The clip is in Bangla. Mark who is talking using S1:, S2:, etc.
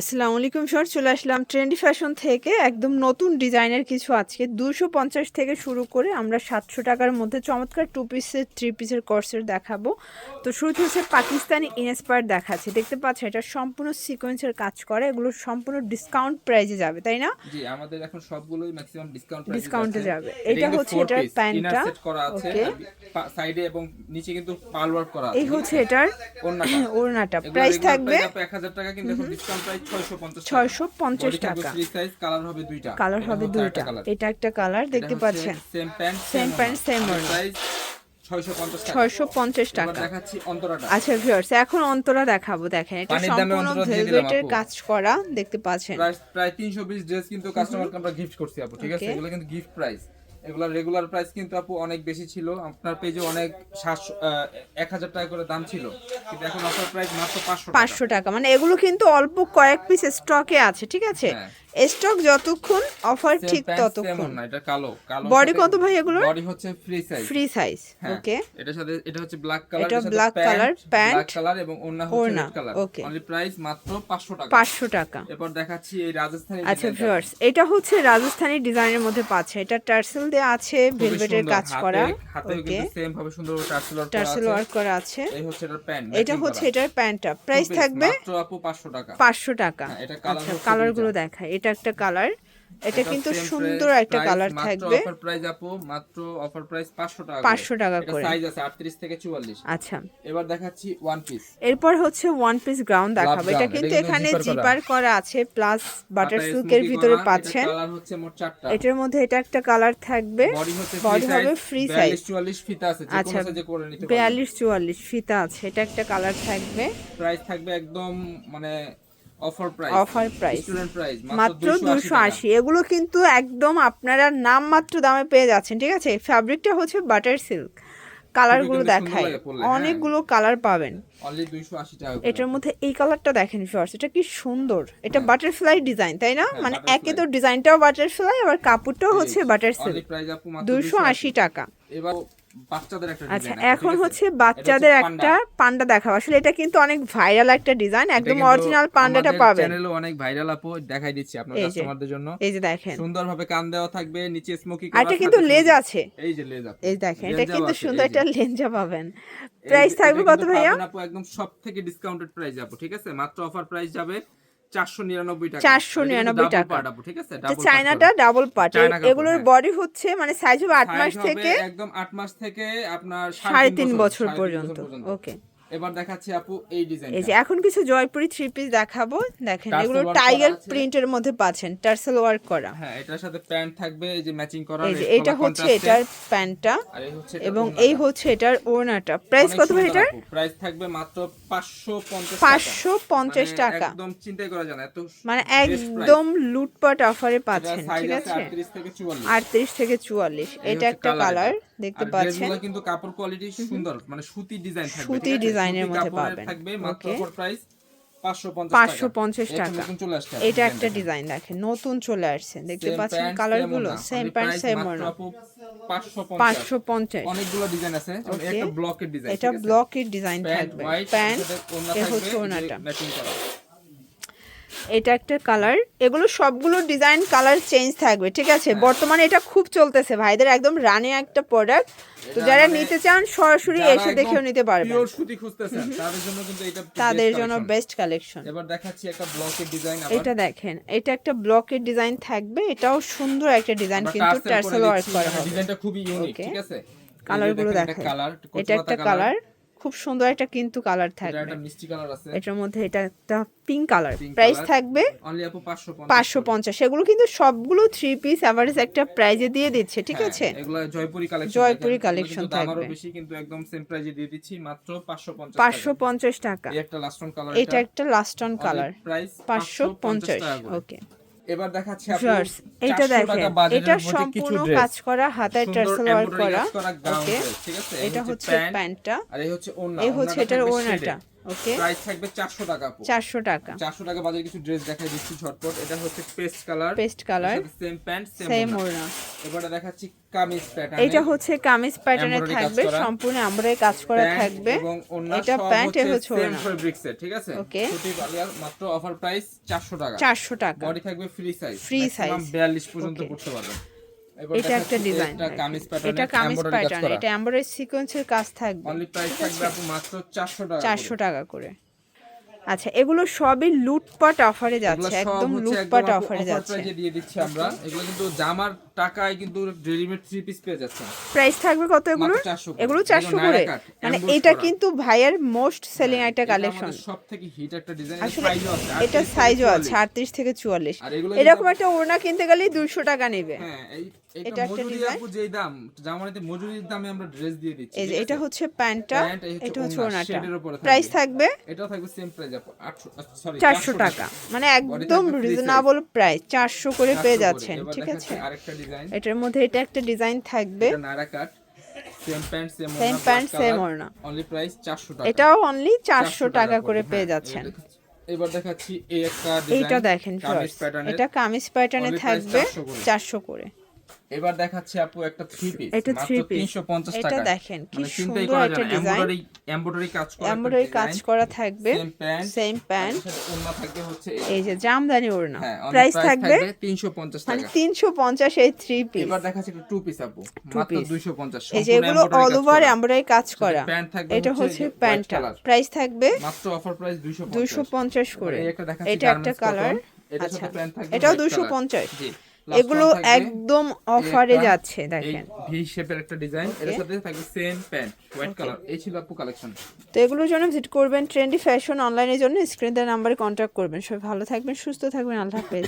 S1: আসসালামু আলাইকুম স্যার চলে আসলাম ট্রেন্ডি ফ্যাশন থেকে। একদম নতুন ডিজাইনের কিছু আজকে। দুশো পঞ্চাশ থেকে শুরু করে আমরা সাতশো টাকার মধ্যে চমৎকার টু পিসের থ্রি পিসের কোর্সের দেখাবো। তো শুরুতে হচ্ছে পাকিস্তানি ইনস্পায়ার দেখাচ্ছে। দেখতে পাচ্ছেন এটা সম্পূর্ণ সিকোয়েন্সের কাজ করে। এগুলো সম্পূর্ণ ডিসকাউন্ট প্রাইজে যাবে তাই না?
S2: জি আমাদের এখন সবগুলোই ম্যাক্সিমাম ডিসকাউন্ট
S1: ডিসকাউন্টে যাবে। এটা হচ্ছে এটার প্যান্টটা।
S2: করা আছে।
S1: ওকে
S2: সাইডে এবং নিচে কিন্তু পাল ওয়ার্ক করা আছে।
S1: এই হচ্ছে এটার
S2: ওড়নাটা।
S1: ওড়নাটা। প্রাইস থাকবে
S2: 1000 টাকা কিন্তু এখন ডিসকাউন্ট প্রাইস 650
S1: ছয়শো পঞ্চাশ টাকা।
S2: কালার হবে দুইটা।
S1: কালার হবে দুইটা। এটা একটা কালার দেখতে পাচ্ছেন?
S2: সেম প্যান্ট
S1: same ওড়না।
S2: 650 টাকা।
S1: ছয়শো পঞ্চাশ টাকা। আচ্ছা ভিউয়ার্স এখন অন্তরা দেখাবো দেখেন। এটা সম্পূর্ণ ভেলভেটের কাজ করা দেখতে পাচ্ছেন।
S2: প্রায় 320 ড্রেস কিন্তু কাস্টমারকে আমরা গিফট করছি আপু ঠিক আছে? এগুলো কিন্তু গিফট প্রাইস এগুলোর রেগুলার প্রাইস কিন্তু আপু অনেক বেশি ছিল। আপনার পেজে অনেক সাতশো এক হাজার টাকা করে দাম ছিল। কিন্তু এখন অফার প্রাইস মাত্র পাঁচশো
S1: পাঁচশো টাকা। মানে এগুলো কিন্তু অল্প কয়েক পিস স্টকে আছে ঠিক আছে?
S2: হ্যাঁ।
S1: স্টক যতক্ষণ অফার ঠিক ততক্ষণ।
S2: না এটা কালো কালো
S1: বডি কত ভাই এগুলোর?
S2: বডি হচ্ছে free size
S1: free size okay
S2: এটার সাথে এটা হচ্ছে ব্ল্যাক কালার
S1: এটা black color, pant,
S2: black colour এবং ওড়না হচ্ছে red colour
S1: okay.
S2: Only price মাত্র 500 টাকা।
S1: পাঁচশো টাকা।
S2: এরপর দেখাচ্ছি এই রাজস্থানি
S1: আচ্ছা ভিউয়ার্স এটা হচ্ছে রাজস্থানি ডিজাইনের মধ্যে পাচ্ছে। এটা টার্সেল দেওয়া আছে ভেলভেটের কাজ করা
S2: হাতেও
S1: ওকে
S2: কিন্তু সেম ভাবে সুন্দর টার্সেল ওয়ার্ক করা
S1: টার্সেল
S2: আছে।
S1: ওয়ার্ক করা আছে।
S2: এই হচ্ছে এটার প্যান্ট
S1: এটা হচ্ছে এটার প্যান্টটা প্রাইস থাকবে
S2: মাত্র আপু 500 টাকা।
S1: পাঁচশো টাকা।
S2: হ্যাঁ, এটা colour
S1: আচ্ছা কালারগুলো
S2: দুইটা।
S1: দেখায় এটা একটা কালার। এটা কিন্তু সুন্দর একটা কালার থাকবে।
S2: অফার প্রাইস আপু মাত্র অফার প্রাইস 500 টাকা
S1: 500 টাকা করে।
S2: সাইজ আছে 38 থেকে 44
S1: আচ্ছা।
S2: এবার দেখাচ্ছি ওয়ান পিস
S1: এরপর হচ্ছে ওয়ান পিস গ্রাউন্ড দেখাবো। এটা কিন্তু এখানে জিপার করা। আছে প্লাস বাটার সিল্কের ভিতরে পাচ্ছেন।
S2: কালার হচ্ছে মোট চারটা।
S1: এটার মধ্যে এটা একটা কালার থাকবে।
S2: বডি
S1: হবে
S2: সাইজ
S1: ফ্রি
S2: 42
S1: সাইজ
S2: 44 ফিতা আছে যে
S1: আচ্ছা
S2: কোনো সাইজে করে নিতে পারবেন।
S1: বিয়াল্লিশ চুয়াল্লিশ ফিতা আছে। এটা একটা কালার থাকবে।
S2: প্রাইস থাকবে একদম মানে offer price
S1: offer price
S2: student price
S1: মাত্র দুশো আশি এগুলো কিন্তু একদম আপনারা নাম মাত্র দামে পেয়ে যাচ্ছেন ঠিক আছে? ফ্যাব্রিকটা হচ্ছে বাটার সিল্ক কালারগুলো দেখায়
S2: হ্যাঁ।
S1: অনেকগুলো কালার পাবেন।
S2: অনলি 280 টাকা করে।
S1: এটার মধ্যে এই কালারটা দেখেন এটা কি সুন্দর। এটা বাটারফ্লাই ডিজাইন তাই না? মানে
S2: হ্যাঁ।
S1: একে তো ডিজাইনটাও বাটারফ্লাই আবার কাপড়টাও হচ্ছে বাটার সিল্ক
S2: প্রাইস
S1: দুশো আশি টাকা।
S2: এবার বাচ্চাদের একটা
S1: আচ্ছা এখন হচ্ছে বাচ্চাদের একটা পান্ডা দেখাবো। আসলে এটা কিন্তু অনেক ভাইরাল একটা ডিজাইন একদম অরিজিনাল পান্ডাটা পাবেন।
S2: চ্যানেলে অনেক ভাইরাল আপু দেখাই দিচ্ছি আপনার কাস্টমারদের জন্য।
S1: এই যে দেখেন।
S2: সুন্দরভাবে কান দেওয়া থাকবে নিচে স্মোকি
S1: এটা কিন্তু লেজ আছে।
S2: এই যে লেজ আপু
S1: এই দেখেন এটা কিন্তু সুন্দর। একটা লেঞ্জা পাবেন। প্রাইস থাকবে কত ভাইয়া?
S2: আপু একদম সব থেকে ডিসকাউন্টেড প্রাইস আপু ঠিক আছে? মাত্র অফার প্রাইস যাবে 499 টাকা।
S1: 499
S2: এটা কিন্তু double
S1: টাকা।
S2: ঠিক আছে part
S1: চায়নাটা ডাবল পার্ট এগুলোর
S2: হ্যাঁ।
S1: বডি হচ্ছে মানে সাইজ হবে আট মাস থেকে
S2: একদম 8 মাস থেকে আপনার
S1: সাড়ে তিন বছর পর্যন্ত। ওকে
S2: এবার দেখাচ্ছি আপু এই ডিজাইন
S1: এই যে এখন কিছু জয়পুরি থ্রি পিস দেখাবো। দেখেন এগুলো টাইগার প্রিন্টের মধ্যে পাচ্ছেন টার্সেল ওয়ার্ক করা।
S2: হ্যাঁ এটার সাথে প্যান্ট থাকবে এই যে ম্যাচিং করা
S1: এই যে এটা হচ্ছে এটার প্যান্টটা এবং এই হচ্ছে এটার ওড়নাটা। প্রাইস কত ভাই এটার?
S2: প্রাইস থাকবে মাত্র 550
S1: পাঁচশো পঞ্চাশ টাকা।
S2: একদম চিন্তাই করা যায় না এত
S1: মানে একদম লুটপাট অফারে পাচ্ছেন ঠিক আছে
S2: 38 থেকে 44
S1: আটত্রিশ থেকে চুয়াল্লিশ।
S2: এই
S1: এটা একটা কালার দেখতে পাচ্ছেন।
S2: কিন্তু কাপড় কোয়ালিটি সুন্দর মানে সুতি ডিজাইন থাকবে
S1: সুতি
S2: আছে?
S1: ডিজাইনের মধ্যে পাবেন।
S2: থাকবে মাত্র পঞ্চাশ প্রাইস 550
S1: 550
S2: টাকা।
S1: এটা একটা ডিজাইন দেখেন নতুন চলে আসছে। দেখতে পাচ্ছেন
S2: কালারগুলো
S1: সেম প্যান্ট সেম
S2: মাত্র
S1: ওড়না
S2: 550
S1: পাঁচশো পঞ্চাশ।
S2: অনেকগুলো ডিজাইন আছে একটা ব্লকের ডিজাইন
S1: এটা ব্লকের ডিজাইন থাকবে। প্যান্ট এ হচ্ছে
S2: ওনাটা
S1: এটা একটা কালার এগুলো সবগুলো ডিজাইন কালার চেঞ্জ থাকবে ঠিক আছে?
S2: হ্যাঁ।
S1: বর্তমানে এটা খুব চলতেছে ভাইদের একদম রানে একটা প্রোডাক্ট তো যারা নিতে চান সরাসরি এসে দেখেও নিতে
S2: পারবে তাদের জন্য কিন্তু এটা
S1: তাদের জন্য বেস্ট কালেকশন
S2: এবার দেখাচ্ছি একটা ব্লকের ডিজাইন আবার।
S1: এটা দেখেন এটা একটা ব্লকের ডিজাইন থাকবে এটাও সুন্দর একটা ডিজাইন কিন্তু টার্সেল ওয়ার্ক করা
S2: মানে
S1: হবে।
S2: ডিজাইনটা খুবই ইউনিক ঠিক আছে?
S1: কালারগুলো দেখেন এটা একটা কালার খুব সুন্দর একটা কিন্তু কালার
S2: এটা
S1: থাকবে।
S2: একটা মিষ্টি কালার আছে।
S1: এটার মধ্যে এটা একটা পিঙ্ক কালার প্রাইস থাকবে
S2: অনলি আপু 550
S1: পাঁচশো পঞ্চাশ। এগুলো কিন্তু সবগুলো থ্রি পিস অ্যাভারেজ একটা প্রাইজে দিয়ে দিচ্ছে ঠিক
S2: হ্যাঁ,
S1: আছে?
S2: এগুলো জয়পুরি কালেকশন
S1: জয়পুরি
S2: আমারও
S1: থাকবে।
S2: বেশি কিন্তু একদম সেম প্রাইজে দিয়ে দিচ্ছি মাত্র 550
S1: পাঁচশো পঞ্চাশ টাকা।
S2: এই একটা লাস্ট অন কালার
S1: এটা একটা লাস্ট অন কালার
S2: প্রাইস
S1: পাঁচশো পঞ্চাশ ওকে
S2: এবার দেখাচ্ছি
S1: এটা দেখেন এটা সম্পূর্ণ কাজ করা হাতায় টার্সেল ওয়ার্ক করা। ওকে
S2: ঠিক আছে?
S1: এটা হচ্ছে প্যান্টটা।
S2: আর এই হচ্ছে ওড়না
S1: এই হচ্ছে এটার ওড়নাটা। ওকে।
S2: প্রাইস থাকবে চারশো টাকা আপু।
S1: চারশো টাকা।
S2: চারশো টাকা বাজারে কিছু ড্রেস দেখাই দিচ্ছি ঝটপট। এটা হচ্ছে paste colour.
S1: Paste colour.
S2: Same pant
S1: same ওড়না।
S2: এবারে দেখাচ্ছি কামিজ প্যাটার্ন
S1: এটা হচ্ছে কামিজ প্যাটার্নে থাকবে। সম্পূর্ণ আমরাই কাজ করা থাকবে।
S2: এবং
S1: এটা প্যান্ট এ
S2: হচ্ছে সেম ফেব্রিক্স ঠিক আছে?
S1: Okay.
S2: ছুটি পালিয়ার মাত্র অফার প্রাইস 400 টাকা।
S1: চারশো টাকা।
S2: বডি থাকবে ফ্রি সাইজ
S1: Free size.
S2: 42 পর্যন্ত. পড়তে পারবেন।
S1: এটা একটা ডিজাইন
S2: এটা কামিজ প্যাটার্ন
S1: এটা কামিজ প্যাটার্ন এটা এমব্রয়ডারি সিকোয়েন্সের কাজ থাকবে।
S2: অনলি প্রাইস থাকবে আপু মাত্র 400 টাকা
S1: চারশো টাকা করে। আচ্ছা এগুলো সবই লুটপাট অফারে যাচ্ছে একদম লুটপাট অফারে যাচ্ছে।
S2: দিয়ে দিচ্ছি আমরা। এগুলো কিন্তু জামার টাকায় কিন্তু রেডিমেড থ্রি পিস পেয়ে যাচ্ছেন।
S1: প্রাইস থাকবে কত এগুলো
S2: মাত্র 400 করে।
S1: এগুলো
S2: এগুলো
S1: মানে এটা কিন্তু ভাইয়ের মোস্ট সেলিং
S2: এটা
S1: কালেকশন
S2: সবথেকে হিট একটা ডিজাইন
S1: আসলে
S2: সাইজও আছে
S1: এটা
S2: 38 থেকে
S1: সাইজও আছে
S2: 44
S1: আটত্রিশ থেকে চুয়াল্লিশ।
S2: আর এগুলো
S1: এরকম একটা ওড়না কিনতে গেলেই দুইশো টাকা নেবে।
S2: হ্যাঁ এই
S1: এটা
S2: এটা
S1: একটা
S2: মজুরি যেই দাম জামানিতে মজুরির দামে আমরা ড্রেস দিয়ে দিচ্ছি
S1: এই যে এটা হচ্ছে প্যান্টটা
S2: হচ্ছে
S1: এটা হচ্ছে
S2: ওড়না,
S1: ওড়নাটা।
S2: শেডের উপরে থাকবে।
S1: প্রাইস থাকবে
S2: এটাও থাকবে সেম প্রাইস আপু 800 সরি
S1: চারশো টাকা। মানে একদম রিজনেবল প্রাইস করে পেয়ে যাচ্ছেন ঠিক আছে?
S2: আরেকটা ডিজাইন
S1: এটার মধ্যে এটা একটা ডিজাইন থাকবে।
S2: এটা নারা cut same pant same
S1: Same pant, same ওড়না।
S2: অনলি প্রাইস 400 টাকা।
S1: এটাও অনলি চারশো
S2: 400
S1: টাকা করে
S2: হ্যাঁ,
S1: পেয়ে যাচ্ছেন।
S2: দেখাচ্ছি। এবার দেখাচ্ছি এই একটা ডিজাইন
S1: এইটা দেখেন এটা কামিজ প্যাটার্নে থাকবে
S2: 400 করে। এবার দেখাচ্ছি আপু একটা থ্রি পিস
S1: এটা three piece।
S2: 350
S1: এটা
S2: টাকা
S1: দেখেন, কি
S2: মানে
S1: সুন্দর একটা
S2: যায় না।
S1: design।
S2: এমব্রয়ডারি কাজ করা
S1: এমব্রয়ডারি কাজ করা থাকবে।
S2: সেম প্যান্ট
S1: সেম প্যান্ট
S2: ওন্না থাকবে হচ্ছে এই।
S1: যে জামদানি ওড়না।
S2: হ্যাঁ
S1: প্রাইস থাকবে
S2: 350
S1: মানে
S2: টাকা।
S1: তিনশো পঞ্চাশ এই থ্রি পিস
S2: এবার দেখাচ্ছি একটা টু পিস আপু মাত্র
S1: piece।
S2: 250
S1: এই যে এগুলো অল ওভার এমব্রয়ডারি কাজ করা।
S2: প্যান্ট থাকবে
S1: এটা
S2: হচ্ছে
S1: প্যান্টটা। প্রাইস থাকবে
S2: মাত্র অফার প্রাইস 250
S1: দুশো পঞ্চাশ করে। এটা একটা কালার আচ্ছা এটাও
S2: white
S1: দুশো
S2: color।
S1: পঞ্চাশ।
S2: জি। Last
S1: এগুলো একদম অফারে যাচ্ছে দেখেন।
S2: ভি শেপের একটা ডিজাইন এর সাথে থাকবে সেম প্যান্ট হোয়াইট কালার এই ছিল আপু কালেকশন
S1: তো এগুলোর জন্য ভিজিট করবেন ট্রেন্ডি ফ্যাশন অনলাইনের জন্য স্ক্রিন দেওয়ার নাম্বারে কন্ট্যাক্ট করবেন। সবাই ভালো থাকবেন সুস্থ থাকবেন আল্লাহ হাফেজ।